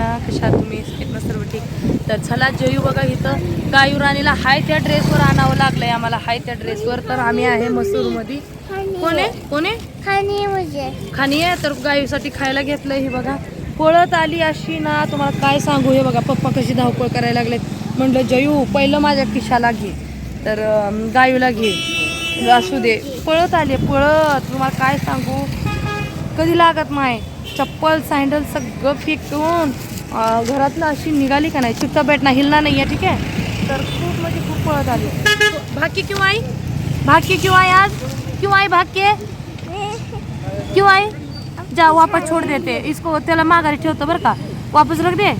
सर्वांना कशा तुम्ही ना सर्व ठीक तर चला जयू बघा इथं. गायू राणीला हाय त्या ड्रेसवर आणावं लागलंय आम्हाला. हाय त्या ड्रेसवर तर आम्ही आहे मसूरमध्ये. कोण कोण खाणी म्हणजे. आहे तर गायूसाठी खायला घेतलंय हे बघा. पळत आली अशी ना. तुम्हाला काय सांगू? हे बघा पप्पा कशी धावपळ करायला लागलेत. म्हणलं जयू पहिलं माझ्या किशाला घे. तर गायूला घे. असू दे. पळत आली. पळत. तुम्हाला काय सांगू? कधी लागत माय चप्पल सँडल सगळं फेकून अं, घरातलं अशी निघाली का नाही? चित्ता बेटना हिलना नाही आहे ठीक आहे? तर खूप म्हणजे खूप पळत आली. भाग्य क्यों आई? भाग्य क्यों आई आज? क्यों आई भाग्य? क्यों आई? जा वापस छोड़ देते. इसको त्याला माघारी ठेवतो बरं का. वापस रख दे.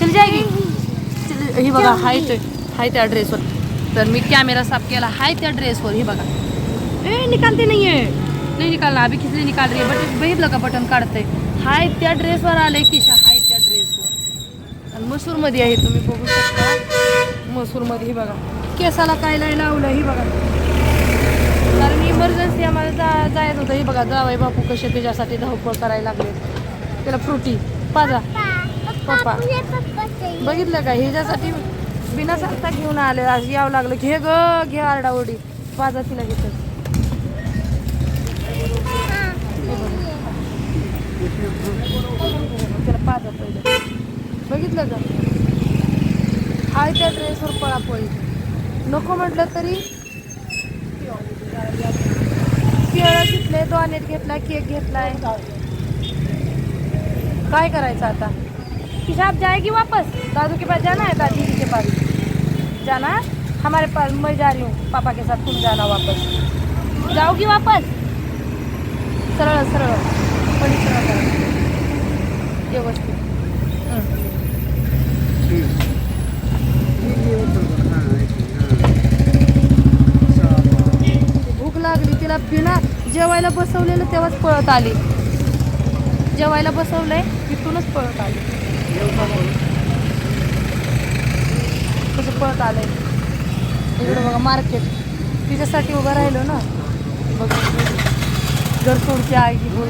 चल जाएगी चल ही बघा हाय ते हाय त्या ड्रेसवर तर मी कॅमेरा साफ़ केला. हाय त्या ड्रेसवर ही बघा. ए निकालते नाही आहे नाही निकालना अभी किसली निकाल रही है? बटन बघितलं का बटन हाय त्या ड्रेसवर आलंय किशा. हाय त्या ड्रेसवर आणि मसूरमध्ये आहे तुम्ही बघू शकता. मसूरमध्ये बघा. केसाला काय लाय लावलं ही बघा. कारण इमर्जन्सी आम्हाला जा जायचं होतं. हे बघा जावई बापू कसे त्याच्यासाठी धावपळ करायला लागले. त्याला फ्रुटी पाजा. पप्पा. बघितलं का? ह्याच्यासाठी बिना सांगता घेऊन आले. आज यावं लागलं. घे ग घे आरडाओरडी पाजा तिला घेतच. त्याला पाजा पहिलं. बघितलं का? हाय त्या ड्रेसवर पळापळी नको म्हटलं तरी. केळं घेतले डॉनेट घेतला केक घेतलाय. काय करायचं आता? हिसाब जाएगी वापस? दादू के पास जाना है दादी जी के पास. जाना हमारे पास मैं जा रही हूँ पापा के साथ तुम जाना वापस. जाओगी वापस? सरळ सरळ. पडी सरळ करा व्यवस्थित भूक लागली तिला पिना जेवायला बसवलेलं तेव्हाच पळत आली. जेवायला बसवलंय तिथूनच पळत आली. कसं पळत आलंय? इकडं बघा मार्केट तिच्यासाठी उभं राहिलो ना. बघ. घर सोडची आई की बोल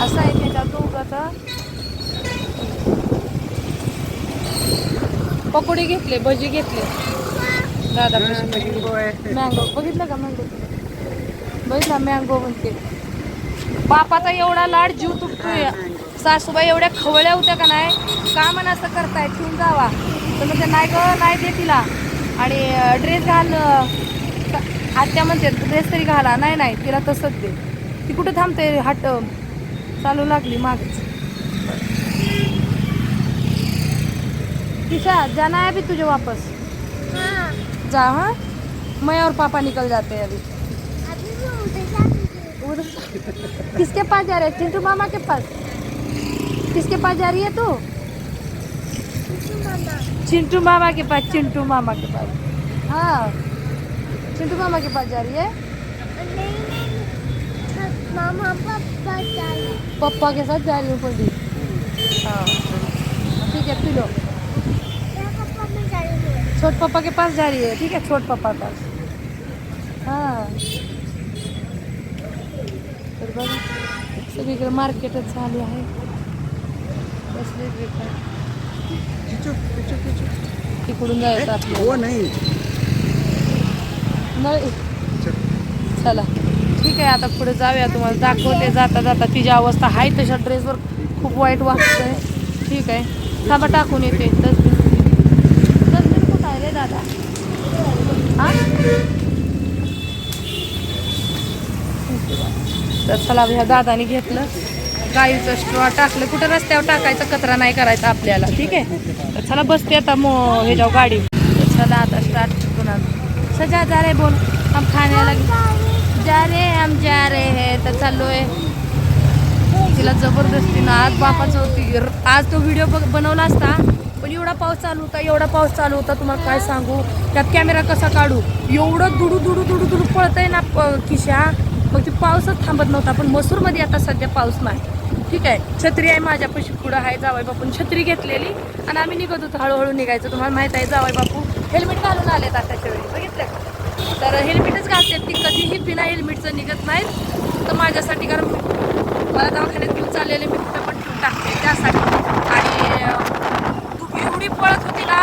असं आहे त्याच्यात तो उगाचा पकोडे घेतले भजी घेतले. दादा मँगो. बघितलं का मँगो? बघितला मँगो म्हणते. बापाचा एवढा लाड जीव तुटतोय. सासूबाई एवढ्या खवळ्या होत्या का नाही? का म्हण असं करताय? ठेवून जावा. तर म्हणजे नाही ग नाही दे तिला. आणि ड्रेस घाल आत्या म्हणते ड्रेस तरी घाला. नाही नाही तिला तसंच दे. ती कुठं थांबते? हट चालू लागली मागच. किशा जाना है अभी तुझे वापस. हाँ। जा हाँ? मैं और पापा निकल जाते हैं अभी. किसके पास जा रहे? हैं चिंटू मामा के पास? किसके पास जा रही है तू? चिंटू मामा के पास, चिंटू मामा के पास. हाँ चिंटू मामा के पास जा रही है? मामा पापा चाहिए पप्पा के साथ जा रही हूँ पड़ी हाँ ठीक है पी लो। पापा में चाहिए छोट पापा के पास जा रही है ठीक है? छोट पापा के पास। हाँ। तर बघ सगळीकडे मार्केटच चालू आहे. बसले तिकडून जायचं आपल्याला. वो नहीं. नाही. चला. ठीक आहे आता पुढे जाऊया. तुम्हाला दाखवते जाता जाता तिची अवस्था आहे तशा ड्रेसवर खूप वाईट वाटतंय. ठीक आहे. थांबा टाकून येते. डस्टबिन डस्टबिन कुठं आहे रे दादा? हा? तर चला ह्या दादाने घेतलं. गाईचं स्ट्रॉ टाकलं. कुठं रस्त्यावर टाकायचा? कचरा नाही करायचा आपल्याला. ठीक आहे? तर चला बसते आता मो ह्याच्यावर गाडी चला आता स्टार्ट पुन्हा. सजा जा रे बोल. आम खाण्याला जा रे हम जा रे है तर चाललोय तिला जबरदस्तीनं आज बापाचं होती. आज तो व्हिडिओ बनवला असता पण एवढा पाऊस चालू होता एवढा पाऊस चालू होता तुम्हाला काय सांगू? त्यात कॅमेरा कसा काढू? एवढं दुडू दुडू दुडू दुडू पळत आहे ना खिशा मग ते पाऊसच थांबत नव्हता पण मसूरमध्ये आता सध्या पाऊस नाही. ठीक आहे छत्री आहे माझ्यापाशी पुढं आहे जावाई बापून छत्री घेतलेली आणि आम्ही निघत होतो हळूहळू निघायचं. तुम्हाला माहीत आहे जावाई बापू. हेल्मेट घालून आलेत आताच्या वेळी बघितलं का? तर हेल्मेटच घालतात ती कधीही बिना हेल्मेटचं निघत नाहीत. तर माझ्यासाठी कारण मला दवाखान्यात घेऊन चाललेले मी तिथं पण ठेवून टाकते. त्यासाठी. आणि तू एवढी पळत होती ना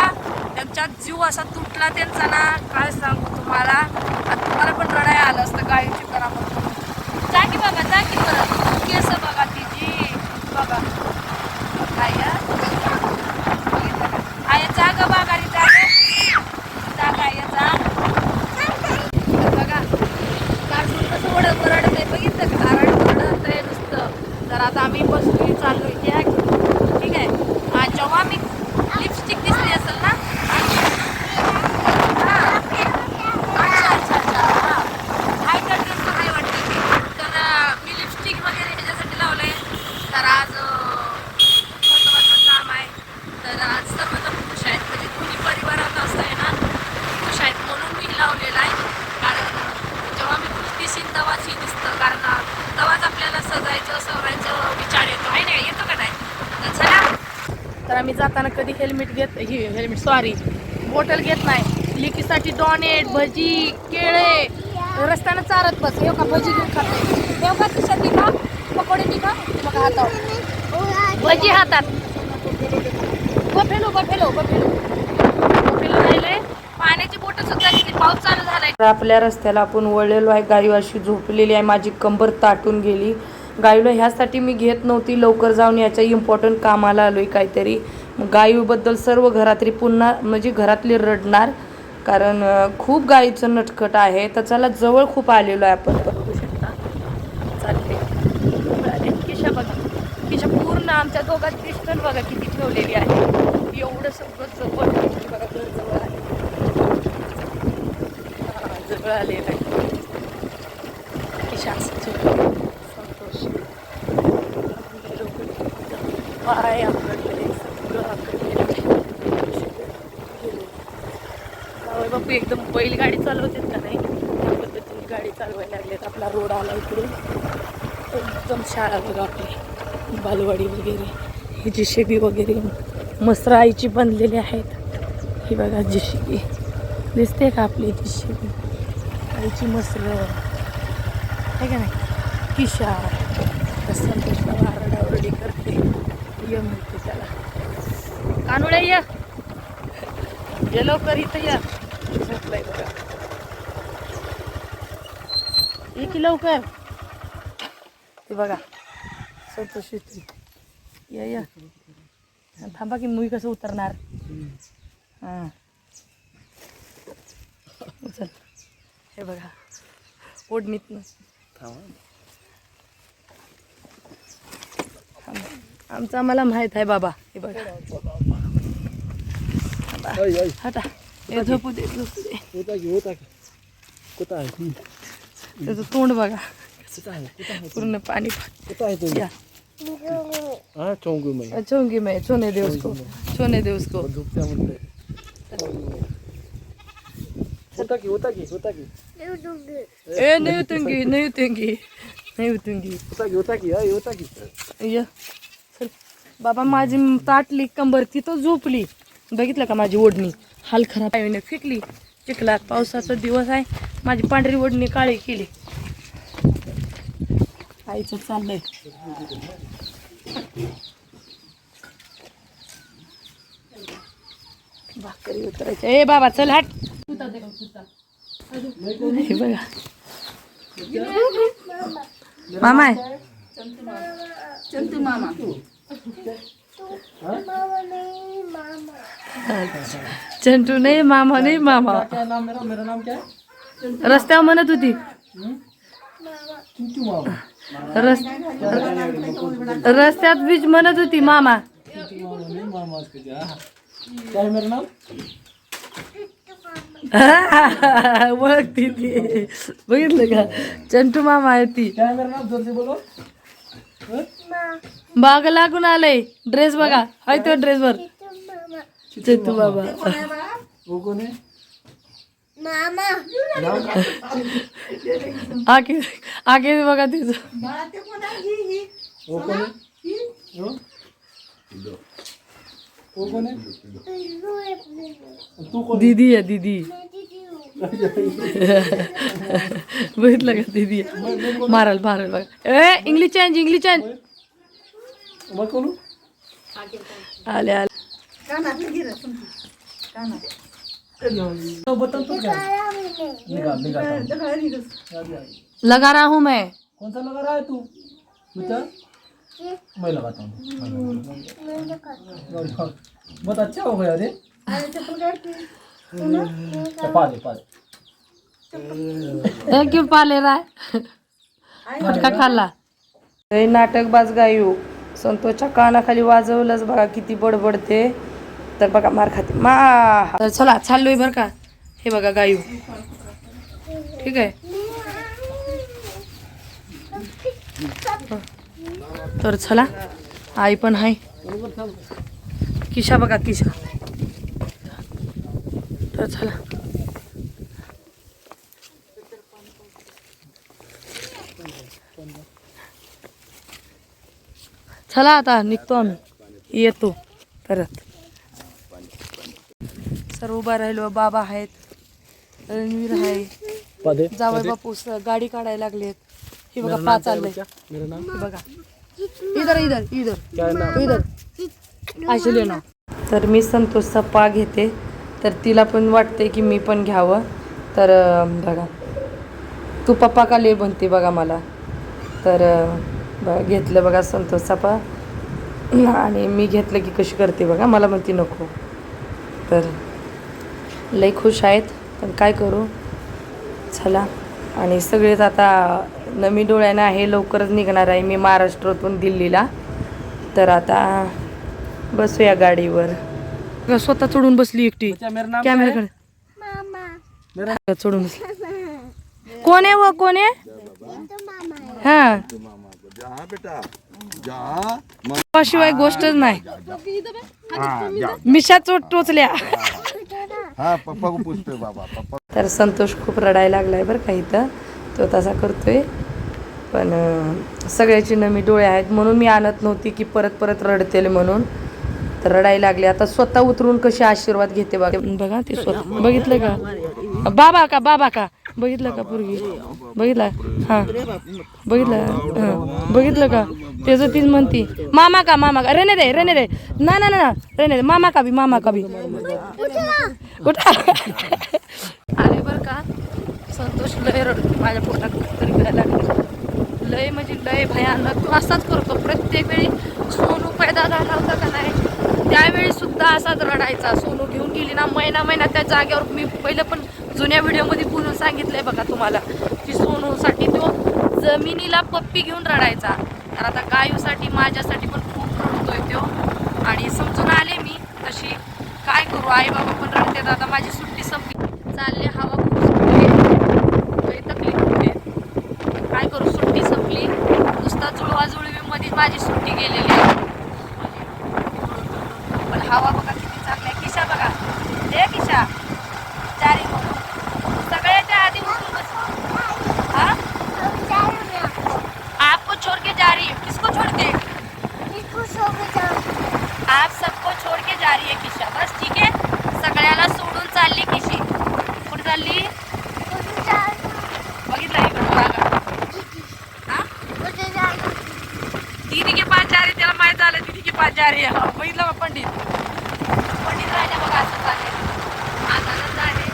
त्यांच्यात जीव असा तुटला त्यांचा ना काय सांगू तुम्हाला? आता तुम्हाला पण रडाय आलं असतं गाडीची करा जा की बघा जा की परत. केस बघा तिची. बघा. काय आहे? बघितलं का? आहे जा ग बागारी जा ग. जा काय जा तर बघा कार्टून कसं ओढत रडत आहे बघितलं का रडत रडत आहे नुसतं तर आता आम्ही बसलोय चाललोय घ्या ठीक आहे हा जेव्हा मी लिपस्टिक दिसली असेल ना हा. अच्छा अच्छा अच्छा हा हाय का ड्रेस हाय वाटतं की तर अं, मी लिपस्टिक वगैरे ह्याच्यासाठी लावलंय तर आज अं, महत्त्वाचं काम आहे तर आज सर्वजण खुश आहेत म्हणजे दोन्ही परिवारात असं आहे ना खुश आहेत म्हणून मी लावलेलं आहे कारण जेव्हा मी खुश दिसीन तेव्हाच ही दिसतं कारण तेव्हाच आपल्याला सजायचं सवरायचं विचार येतो आहे नाही येतो का नाही तर चला तर आम्ही जाताना कधी हेल्मेट घेत ही हेल्मेट सॉरी. बॉटल घेत नाही. लिकीसाठी डॉनेट भजी केळे. रस्त्यानं चारत बस. हे का भजी घेऊन खाते हे का खिशात ती का पकोडे ती का बघा हातावर. भजी हातात. Buffalo buffalo buffalo. बफेलो राहिले. पाण्याची बोट सुद्धा किती पाऊस चालू झालाय. आपल्या रस्त्याला आपण वळलेलो आहे. गाई अशी झोपलेली आहे. माझी कंबर ताटून गेली. गायूला ह्यासाठी मी घेत नव्हती. लवकर जाऊन याच्या इम्पॉर्टंट कामाला आलो आहे काहीतरी. गायूबद्दल सर्व घरातली पुन्हा म्हणजे घरातली रडणार. कारण खूप गाईचं नटखट आहे. तर चला जवळ खूप आलेलो आहे आपण. बघू शकता. चालते किशा बघा. किशा पूर्ण आमच्या दोघात डिस्टन्स बघा किती ठेवलेली आहे. एवढं सगळं जवळ बघा घर जवळ आहे. हा, जवळ आलेलं आहे. किशा संतोष. पाय आपलं सगळं आपलं जावई एकदम बैलगाडी चालवतात का नाही? त्या पद्धतीने गाडी चालवायला लागलेत. आपला रोड आला इकडून एकदम शाळा बघा आपली. बालवाडी वगैरे. ही जिशेबी वगैरे मसराईची आईची बनलेली आहेत. ही बघा जिशेबी दिसते का आपली जिशेबी आईची मसर आहे का नाही? किशा संतोषला आरडाओरडी करते. ये म्हणते त्याला. कानुळे या लवकर इथं या. झोपलाय बघा ये की लवकर. ते बघा. संतोष या या. थांबा की मुई कसं उतरणार? हां. उचल. हे बघा. ओढणीतनं आमचं आम्हाला माहीत आहे बाबा. हे बघा. हटा. झोपू दे झोपू दे. त्याचं तोंड बघा। पूर्ण पाणी चौंगू मै। सोने दे उसको सोने दे उसको ए नहीं उतरूंगी नहीं नहीं या चल। बाबा माझी ताटली कंबर तिथं झोपली. बघितलं का माझी ओढणी? हाल खराब आईने फेकली. चिखलात पावसाचा दिवस आहे. माझी पांढरी ओढणी काळी केली. आईचं चाललंय. भाकरी उतरायच्या. ए बाबा चल हट. हे बघा. मामा आहे. मामा. नहीं मामा. चंटू नाही मामा नाही मामा. क्या नाम मेरा मेरा नाम क्या है रस्त्यावर म्हणत होती. चिंटू मामा रस रस्त्यात बीच म्हणत होती मामा. चिंटू मामा नहीं मामा उसके क्या है मेरा नाम ओळखती ती. बघितलं का? चंटू मामा आहे ती. क्या है मेरा नाम जोर से बोलो हाँ? बाग लागून आलंय. ड्रेस बघा. हाय तो ड्रेस वर मामा चंटू बाबा वो कौन है मामा नाम आगे आगे बघा तिचं वो कौन है वो? वो कोण आहे पिल्लू आहे पिल्लू तू कोण दीदी आहे दीदी मैं दीदी हूँ बघितलं का दीदी आहे. माराल माराल बघा ए English change English change button तो क्या निकाल लगा रहा हूँ मैं. कौन सा लगा रहा है तू? बेटा मैं लगाता हूँ. बहुत अच्छा हो गया रे. पा दे पा दे. ए, क्यों पा ले रहा है? फटका खाल्ला नाटकबाज गायू संतोषच्या कानाखाली वाजवलंच बघा किती बडबडते. तर बघा मार खाते. मा तर चला चाललोय बरं का. हे बघा गायू. ठीक आहे? तर चला आई पण आहे. किशा बघा किशा. तर चला. चला आता निघतो आम्ही. येतो परत. सर्व उभा राहिलो बाबा आहेत रणवीर आहे. जावई बापू गाडी काढायला लागलेत. हे बघा पा चाललंय बघा. इधर इधर इधर. इधर. आशले ना तर मी संतोषचा पा घेते. तर तिला पण वाटते की मी पण घ्यावं. तर बघा. तू पप्पा का ले बनते बघा मला. तर घेतलं बघा संतोषचा पा आणि मी घेतलं की कशी करते बघा. मला म्हणते नको. तर लई खुश आहेत. पण काय करू? चला. आणि सगळेच आता नमी डोळ्यानं आहे लवकरच निघणार आहे. मी महाराष्ट्रातून दिल्लीला. तर आता बसूया गाडीवर. स्वतः चढून बसली एकटी. कॅमेराकडे मामा. मेरा चढून बसली. कोण आहे व? कोण आहे? तो मामा है. हा शिवाय गोष्टच नाही. मिशा चोट टोचल्या. बाबा तर संतोष खूप रडायला लागलाय बरं का इथं. तो तसा करतोय. पण सगळ्याची नमी डोळे आहेत म्हणून मी आणत नव्हती की परत परत रडतेल म्हणून. तर रडायला लागले. आता स्वतः उतरून कशी आशीर्वाद घेते बघा. बघा ते स्वतः. बघितलं का? बाबा का बाबा का? बघितलं का पूर्वी बघितलं? हां. बघितलं? हां. बघितलं का? त्याचं तीच म्हणती मामा का मामा का? रेने दे रेने दे ना ना ना रेने दे मामा का बी मामा का बी. उठा आले बर का? संतोष लय रडतो माझ्या पोटात तरी लय म्हणजे लय भयानक. तो असाच करतो. प्रत्येक वेळी सोनू पैदा झाला होता का नाही? त्यावेळी सुद्धा असाच रडायचा. सोनू घेऊन गेली ना महिना महिना त्या जागेवर मी पहिलं पण जुन्या व्हिडिओमध्ये बोलून सांगितलंय बघा तुम्हाला की सोनूसाठी तो जमिनीला पप्पी घेऊन रडायचा. तर आता गायूसाठी माझ्यासाठी पण खूप रडतोय तो. आणि समजून आले मी तशी काय करू आई बाबा पण रडतात. आता माझी सुट्टी संपली. चालले हवा खूप सुटली तकलीफ होते. काय करू सुट्टी संपली. नुसता जुळवाजुळवीमध्येच माझी सुट्टी गेलेली आहे. पण हवा बघा किती चांगली आहे. किशा बघा. दे किशा चारी सगळ्याच्या आधी उठून बस हा आपको छोड़ के जा रही है किसको छोड़ के आप सबको छोड़ के जा रही है किशा बस ठीक है सगळ्याला सोडून चालली किशी कुठे चालली बघितलं इकडं बघा. हा? दीदी के पास जा रही त्याला माहीत झालं आचार्य बघितलं का पंडित? पंडित राहिल्या बघा असं आहे.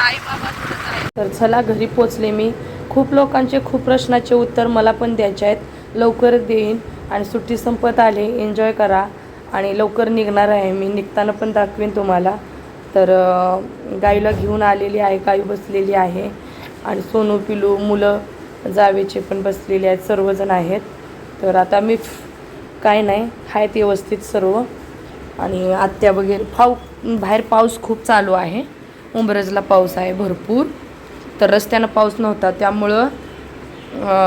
आई बाबा थोडंच आहे. तर चला घरी पोचले मी. खूप लोकांचे खूप प्रश्नाचे उत्तर मला पण द्यायचे आहेत. लवकर देईन आणि सुट्टी संपत आली एन्जॉय करा आणि लवकर निघणार आहे मी. निघताना पण दाखवेन तुम्हाला. तर गाईला घेऊन आलेली आहे गाई बसलेली आहे आणि सोनू पिलू मुलं जावेचे पण बसलेले आहेत सर्वजण आहेत. तर आता मी काय नाही आहेत व्यवस्थित सर्व. आणि आत्या वगैरे पाऊ बाहेर पाऊस खूप चालू आहे. उंबरजला पाऊस आहे भरपूर. तर रस्त्यानं पाऊस नव्हता त्यामुळं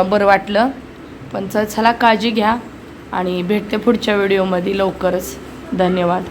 बरं वाटलं. पण चल चला काळजी घ्या. आणि भेटते पुढच्या व्हिडिओमध्ये लवकरच. धन्यवाद.